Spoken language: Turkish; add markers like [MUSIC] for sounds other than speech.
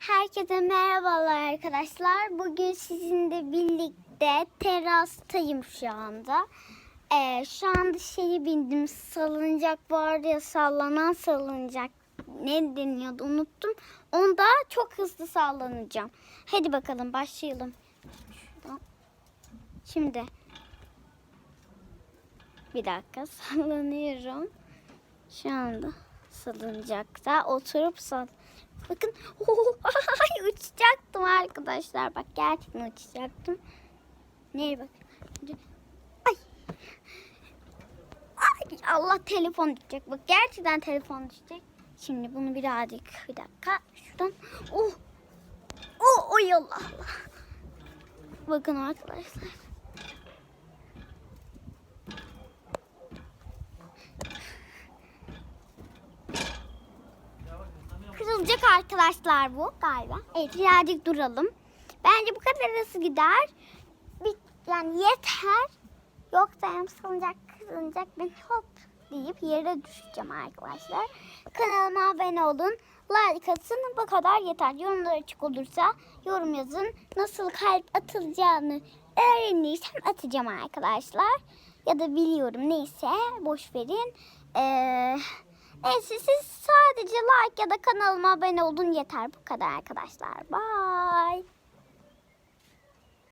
Herkese merhabalar arkadaşlar. Bugün sizinle birlikte terastayım şu anda. Ee, şu anda şeyi bindim. Salıncak vardı ya sallanan salıncak. Ne deniyordu unuttum. Onda çok hızlı sallanacağım. Hadi bakalım başlayalım. Şimdi. Bir dakika [LAUGHS] sallanıyorum. Şu anda salıncakta oturup sal. Bakın [LAUGHS] ay, uçacaktım arkadaşlar. Bak gerçekten uçacaktım. Nereye bak. Ay. Ay Allah telefon düşecek. Bak gerçekten telefon düşecek. Şimdi bunu birazcık bir dakika şuradan. Oh. Oh oy Allah Allah. Bakın arkadaşlar. Kırılacak arkadaşlar bu galiba. Evet birazcık duralım. Bence bu kadar hızlı gider. Bir, yani yeter. Yoksa hem salınacak kırılacak ben hop deyip yere düşeceğim arkadaşlar. Kanalıma abone olun. Like atın bu kadar yeter. Yorumlar açık olursa yorum yazın. Nasıl kalp atılacağını öğrenirsem atacağım arkadaşlar. Ya da biliyorum neyse boş verin. Eee... Neyse siz sadece like ya da kanalıma abone olun yeter bu kadar arkadaşlar. Bye.